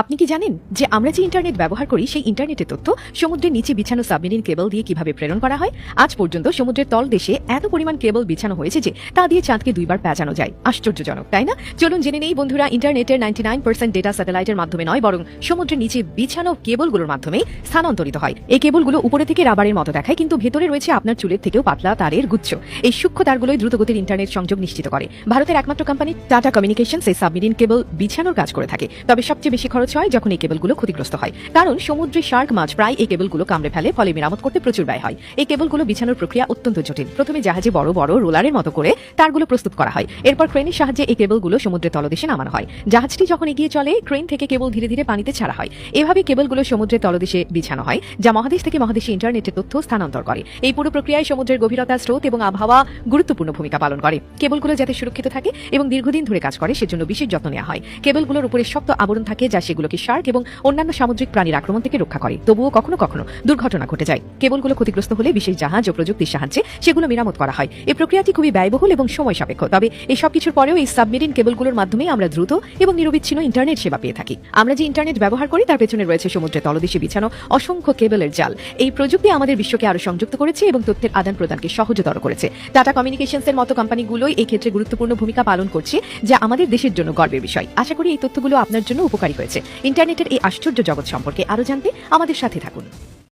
আপনি কি জানেন যে আমরা যে ইন্টারনেট ব্যবহার করি, সেই ইন্টারনেটের তথ্য সমুদ্রের নিচে বিছানো সাবমেরিন কেবল দিয়ে কীভাবে প্রেরণ করা হয়? আজ পর্যন্ত সমুদ্রের তল দেশে এত পরিমাণ কেবল বিছানো হয়েছে যে তা দিয়ে চাঁদকে দুইবার পেঁচানো যায়। আশ্চর্যজনক, তাই না? চলুন জেনে নেই বন্ধুরা, ইন্টারনেটের নাইনটি নাইন পার্সেন্ট ডেটা স্যাটেলাইটের মাধ্যমে নয়, বরং সমুদ্রের নিচে বিছানো কেবলগুলোর মাধ্যমে স্থানান্তরিত হয়। এই কেবলগুলো উপরে থেকে রাবারের মতো দেখায়, কিন্তু ভেতরে রয়েছে আপনার চুলের থেকেও পাতলা তারের গুচ্ছ। এই সূক্ষ্ম তারগুলোই দ্রুতগতির ইন্টারনেট সংযোগ নিশ্চিত করে। ভারতের একমাত্র কোম্পানি টাটা কমিউনিকেশন এই সাবমেরিন কেবল বিছানোর কাজ করে থাকে। তবে সবচেয়ে বেশি খরচ হয় যখন এই কেবলগুলো ক্ষতিগ্রস্ত হয়। কারণ সমুদ্রে শার্ক মাছ প্রায় এই কেবলগুলো কামড়ে ফেলে, ফলে মেরামত করতে প্রচুর ব্যয় হয়। এই কেবলগুলো বিছানোর প্রক্রিয়া অত্যন্ত জটিল। প্রথমে জাহাজে বড় বড় রোলারের মতো করে তারগুলো প্রস্তুত করা হয়। এরপর ক্রেনের সাহায্যে এই কেবলগুলো সমুদ্রের তলদেশে নামানো হয়। জাহাজটি যখন এগিয়ে চলে, ক্রেন থেকে কেবল ধীরে ধীরে পানিতে ছাড়া হয়। এভাবে কেবলগুলো সমুদ্রের তলদেশে বিছানো হয়, যা মহাদেশ থেকে মহাদেশে ইন্টারনেটের তথ্য স্থানান্তর করে। এই পুরো প্রক্রিয়ায় সমুদ্রের গভীরতা স্রোত এবং আবহাওয়া গুরুত্বপূর্ণ ভূমিকা পালন করে। কেবলগুলো যাতে সুরক্ষিত থাকে এবং দীর্ঘদিন ধরে কাজ করে, সেজন্য বিশেষ যত্ন নেওয়া হয়। কেবলগুলোর উপরে শক্ত আবরণ থাকে, যা সেগুলোকে শার্ক এবং অন্যান্য সামুদ্রিক প্রাণীর আক্রমণ থেকে রক্ষা করে। তবুও কখনো কখনো দুর্ঘটনা ঘটে যায়। কেবলগুলো ক্ষতিগ্রস্ত হলে বিশেষ জাহাজ ও প্রযুক্তির সাহায্যে সেগুলো মেরামত করা হয়। এই প্রক্রিয়াটি খুবই ব্যয়বহুল এবং সময় সাপেক্ষ। তবে এই সব কিছুর পরেও এই সাবমেরিন কেবলগুলোর মাধ্যমেই আমরা দ্রুত এবং নিরবিচ্ছিন্ন ইন্টারনেট সেবা পেয়ে থাকি। আমরা যে ইন্টারনেট ব্যবহার করি, তার পেছনে রয়েছে সমুদ্রের তলদেশে বিছানো অসংখ্য কেবলের জাল। এই প্রযুক্তি আমাদের বিশ্বকে আরও সংযুক্ত করেছে এবং তথ্যের আদান প্রদানকে সহজতর করেছে। টাটা কমিউনিকেশনসের মতো কোম্পানিগুলোই এই ক্ষেত্রে গুরুত্বপূর্ণ ভূমিকা পালন করছে, যা আমাদের দেশের জন্য গর্বের বিষয়। আশা করি এই তথ্যগুলো আপনার জন্য উপকারী হয়েছে। ইন্টারনেটের এই আশ্চর্য জগৎ সম্পর্কে আরও জানতে আমাদের সাথে থাকুন।